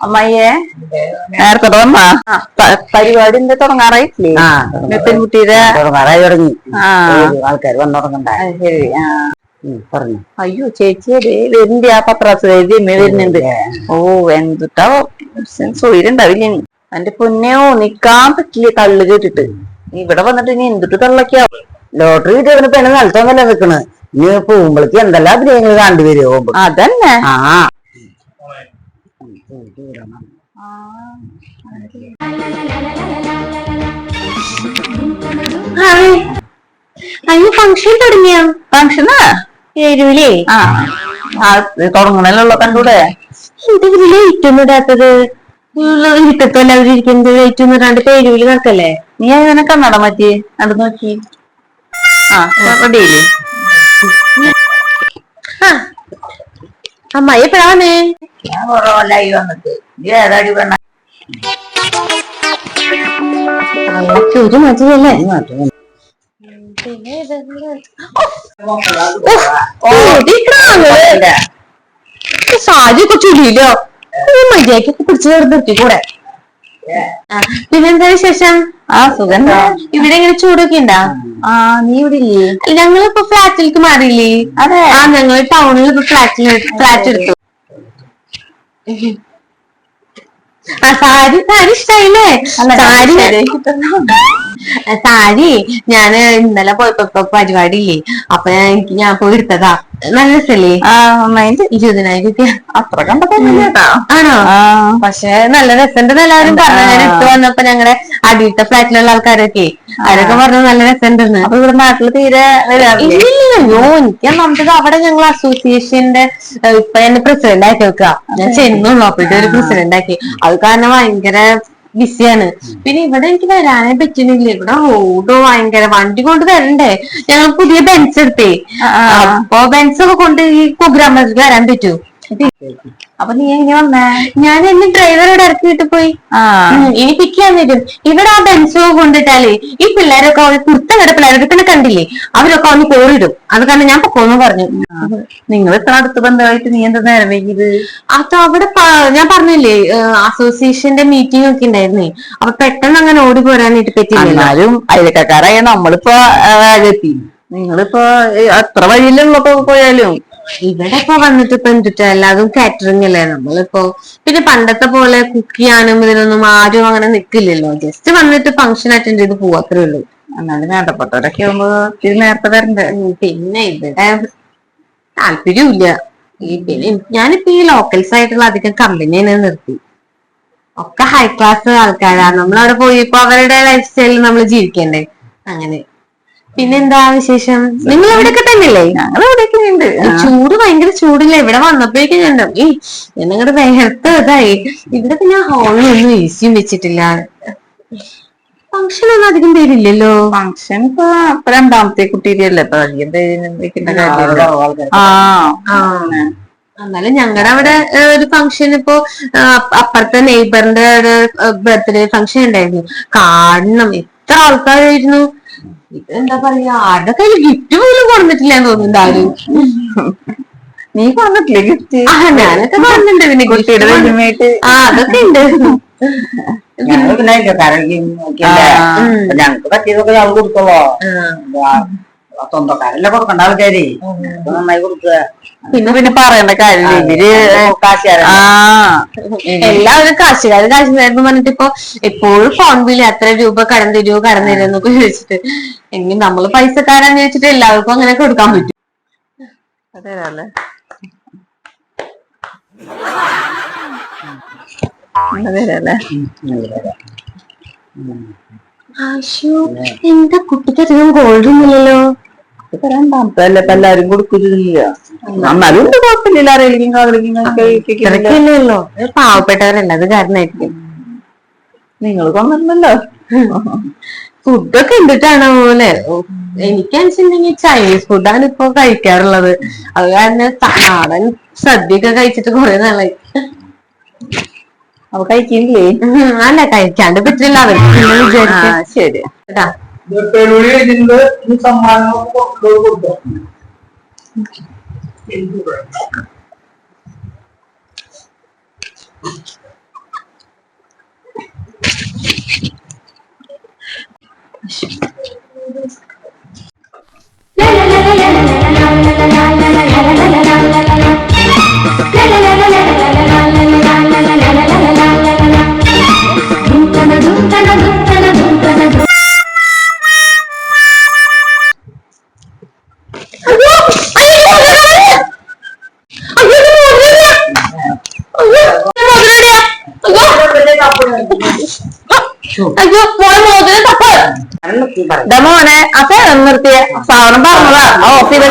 അമ്മയ്യേ നേരത്തെ തുടങ്ങാ പരിപാടി എന്താ തുടങ്ങാറായിട്ടില്ലേ? പെൺകുട്ടിയുടെ തുടങ്ങാറായി തുടങ്ങി. ആൾക്കാർ വന്നുടങ്ങണ്ടായി അത് പറഞ്ഞു. അയ്യോ ചേച്ചി വരുന്നുണ്ട് ആ പത്രാസ് എഴുതി അമ്മ വരുന്നുണ്ട്. ഓ എന്തുട്ടാ? സൊയിലുണ്ടാവില്ല ഇനി. എന്റെ പൊന്നെയോ നിക്കാൻ പറ്റില്ല തള്ളു കേട്ടിട്ട്. ഇവിടെ വന്നിട്ട് ഇനി എന്തിട്ട് തള്ളക്കാ ലോട്ടറി കിട്ടിയവന് പെണ്ണ് നിലത്തൊന്നല്ല നിക്കണ്. ഇനി പോകുമ്പോഴേക്ക് എന്തെല്ലാം അഭിനയങ്ങൾ കണ്ടുവരുമോ അതന്നെ. ആ. അയ്യോ ഫംഗ്ഷൻ തുടങ്ങിയോ? ഫംഗ്ഷനാ എരുവിലേ ആ. ആ തുടങ്ങണല്ലോ കണ്ടൂടെ. എന്തെങ്കിലും ലൈറ്റ് ഒന്നും ഇടാത്തത്. ഇരുട്ടത്തല്ല അവരിയ്ക്കുന്നത് ലൈറ്റ് ഒന്നും ഇടാണ്ട് പേരുവിൽ നടക്കല്ലേ? നീ അങ്ങനെ കണ്ണട മാറ്റി കണ്ടു നോക്കി. ആ റെഡിയില്ലേ അമ്മായി ഞാൻ കുറെ കൊല്ലായി വന്നിട്ട്. നീ ഏതാടി പെണ്ണ ഒരു മതിയല്ലേ? സാരി ഒക്കെ ചുളിയില്ലോ മര്യാദക്കൊക്കെ പിടിച്ചു നിർത്തി കൂടെ പിന്നെന്താ വിശേഷം? ആ സുഖം ഇവിടെ എങ്ങനെ ചൂടൊക്കെ ഉണ്ടാ? ആ നീ ഇവിടെ ഇല്ലേ? ഞങ്ങളിപ്പോ ഫ്ലാറ്റിലേക്ക് മാറിയില്ലേ? അതെ. ആ ഞങ്ങൾ ടൗണിൽ ഇപ്പൊ ഫ്ലാറ്റിൽ ഫ്ലാറ്റ് എടുത്തു. ആ സാരി സാരി ഇഷ്ടായില്ലേ സാരി സാരി ഞാൻ ഇന്നലെ പോയപ്പോ പരിപാടിയില്ലേ പരിപാടി ഇല്ലേ അപ്പൊ ഞാൻ എനിക്ക് ഞാൻ പോയി എടുത്തതാ. നല്ല രസല്ലേ? ഇരുപതിനായിരം രൂപ അത്ര ആണോ? പക്ഷെ നല്ല രസമുണ്ടെന്ന് എല്ലാവരും പറഞ്ഞു. ഞാൻ എടുത്തു വന്നപ്പോ ഞങ്ങളുടെ അടിയിലത്തെ ഫ്ലാറ്റിലുള്ള ആൾക്കാരൊക്കെ അവരൊക്കെ പറഞ്ഞു നല്ല രസമുണ്ടെന്ന് അപ്പൊ ഇവിടെ നാട്ടിൽ തീരെ ഇല്ലല്ലോ എനിക്ക് നമുക്ക് അവിടെ ഞങ്ങൾ അസോസിയേഷന്റെ ഇപ്പൊ എന്നെ പ്രസിഡന്റ് ആക്കി വെക്കുക ഞാൻ ചെന്നുള്ളൂ. അപ്പോഴത്തെ ഒരു പ്രസിഡന്റ് ആക്കി. അത് കാരണം ഭയങ്കര ബിസിയാണ്. പിന്നെ ഇവിടെ എനിക്ക് വരാനേ പറ്റുന്നില്ല. ഇവിടെ റോഡ് ഭയങ്കര വണ്ടി കൊണ്ട് വരണ്ടേ? ഞങ്ങൾ പുതിയ ബെൻസ് എടുത്തേ. അപ്പൊ ബെൻസ് ഒക്കെ കൊണ്ട് ഈ കുഗ്രാമത്തിലേക്ക് വരാൻ പറ്റൂ? അപ്പൊ നീ എങ്ങനെ വന്നേ? ഞാൻ എന്നെ ഡ്രൈവറോട് ഇറക്കിയിട്ട് പോയി. ഇനി പിക്ക് ചെയ്യാൻ വരും. ഇവിടെ ആ ബെൻസോ കൊണ്ടിട്ടാലേ ഈ പിള്ളേരൊക്കെ അവൾ കുർത്ത കട പിള്ളേരൊക്കെ കണ്ടില്ലേ? അവരൊക്കെ അവന് കോറിടും അത് കാരണം ഞാൻ പൊക്കോന്ന് പറഞ്ഞു. നിങ്ങൾ ഇത്ര അടുത്ത് ബന്ധമായിട്ട് നീ എന്താ നേരം വൈകിയത്? അത് അവിടെ ഞാൻ പറഞ്ഞില്ലേ അസോസിയേഷന്റെ മീറ്റിംഗ് ഒക്കെ ഉണ്ടായിരുന്നേ. അപ്പൊ പെട്ടെന്ന് അങ്ങനെ ഓടി പോരാനായിട്ട് പറ്റില്ലല്ലോ എന്നാലും അയൽക്കാരായ നമ്മളിപ്പോ എത്തി. നിങ്ങളിപ്പോ അത്ര വഴിയിലുള്ളപ്പോ പോയാലും? ഇവിടെ ഇപ്പൊ വന്നിട്ട് ഇപ്പൊ എന്തിട്ടാ? എല്ലാതും കാറ്ററിംഗ് അല്ലേ നമ്മളിപ്പോ പിന്നെ പണ്ടത്തെ പോലെ കുക്ക് ചെയ്യാനും ഇതിനൊന്നും ആരും അങ്ങനെ നിക്കില്ലല്ലോ. ജസ്റ്റ് വന്നിട്ട് ഫംഗ്ഷൻ അറ്റൻഡ് ചെയ്ത് പോവാത്രേ ഉള്ളൂ. എന്നാലും വേണ്ടപ്പെട്ടവരൊക്കെ ആവുമ്പോ ഇത് നേരത്തെ വരണ്ടേ? പിന്നെ ഇവിടെ താല്പര്യമില്ല ഈ പിന്നെ ഞാനിപ്പോ ഈ ലോക്കൽസ് ആയിട്ടുള്ള അധികം കമ്പനി തന്നെ നിർത്തി. ഒക്കെ ഹൈ ക്ലാസ് ആൾക്കാരാണ് നമ്മൾ അവിടെ ഇപ്പൊ അവരുടെ ലൈഫ് സ്റ്റൈലിൽ നമ്മൾ ജീവിക്കണ്ടേ? അങ്ങനെ. പിന്നെന്താ വിശേഷം? നിങ്ങൾ എവിടെയൊക്കെ തന്നെയല്ലേ? ഞങ്ങൾ ഇവിടെയൊക്കെ ഉണ്ട്. ചൂട് ഭയങ്കര ചൂടില്ല? ഇവിടെ വന്നപ്പോഴേക്കും ഞാൻ ഈ ഞങ്ങളുടെ വേർത്ത് ഇതായി. ഇവിടെ പിന്നെ ഹോളിലൊന്നും എ സിയും വെച്ചിട്ടില്ല. ഫംഗ്ഷൻ ഒന്നും അധികം പേരില്ലല്ലോ. ഫംഗ്ഷൻ ഇപ്പൊ ഇപ്പൊ രണ്ടാമത്തെ കുട്ടിയല്ലേ ഇപ്പൊ അധികം പേര് കാര്യമില്ല. ആ. എന്നാലും ഞങ്ങളുടെ അവിടെ ഒരു ഫംഗ്ഷൻ ഇപ്പോ അപ്പുറത്തെ നെയ്ബറിന്റെ ഒരു ബർത്ത്ഡേ ഫംഗ്ഷൻ ഉണ്ടായിരുന്നു. കാണണം. എത്ര ആൾക്കാരായിരുന്നു. എന്താ പറയാ? ആരുടെ കയ്യിൽ ഗിഫ്റ്റ് പോലും കൊടുത്തിട്ടില്ല എന്ന് തോന്നുന്നുണ്ട് ആരും നീ പറഞ്ഞിട്ടില്ലേ ഗിഫ്റ്റ് ആ ഞാനൊക്കെ പറഞ്ഞിട്ടുണ്ട് പിന്നെ ഗിഫ്റ്റ് കുട്ടിയുടെ കൊണ്ട്- ആ അതൊക്കെ ഉണ്ട്. ഞങ്ങൾക്ക് പറ്റിയതൊക്കെ ഞങ്ങൾ കൊടുത്തോളോ. സ്വന്തക്കാരല്ലേ കൊടുക്കണ്ട ആൾക്കാര്. നന്നായി കൊടുക്കുക. പിന്നെ പിന്നെ പറയേണ്ട കാര്യം ഇവർ ആ. എല്ലാവരും കാശുകാര് കാശുകാരെന്ന് പറഞ്ഞിട്ട് ഇപ്പൊ എപ്പോഴും ഫോൺ ബില്ല് എത്ര രൂപ കടം തരുമോ കടം തരുമോ എന്നൊക്കെ ചോദിച്ചിട്ട് എങ്കിൽ നമ്മൾ പൈസക്കാരാന്ന് ചോദിച്ചിട്ട് എല്ലാവർക്കും അങ്ങനെ കൊടുക്കാൻ പറ്റും. അതെ ആശു എന്താ കുട്ടിക്ക് അധികം ഗോൾഡ് ഒന്നുമില്ലല്ലോ ഇപ്പൊ എല്ലാരും കൊടുക്കുന്നില്ല. എന്നാലും ഉണ്ട് കുഴപ്പമില്ല. ആരെങ്കിലും കാതലിക്കും ഇത്രയ്ക്കല്ലോ പാവപ്പെട്ടവരല്ല? അത് കാരണമായിരിക്കും. നിങ്ങൾ കൊണ്ടല്ലോ ഫുഡൊക്കെ എന്തിട്ടാണ് പോലെ എനിക്കനുസരിച്ചിട്ടുണ്ടെങ്കിൽ ചൈനീസ് ഫുഡാണ് ഇപ്പൊ കഴിക്കാറുള്ളത്. അത് കാരണം നാടൻ സദ്യയൊക്കെ കഴിച്ചിട്ട് കുറെ നാളായി. അപ്പൊ കഴിക്കില്ലേ അല്ല കഴിക്കാണ്ട് പറ്റില്ല. അവർക്ക് പിന്നെ ശരി. കേട്ടാ? പെരുളി ഇതിന്റെ ഈ സമ്മാനങ്ങൾ കൊടുത്തു അയ്യോ മോനെ മോതിരം തപ്പ് മോനെ അപ്പൊ നിർത്തിയ സാധനം പറഞ്ഞതാ ഓഫ് ചെയ്ത്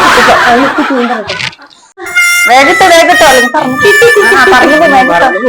വേഗട്ടോ അല്ലെങ്കിൽ പറഞ്ഞു പറഞ്ഞു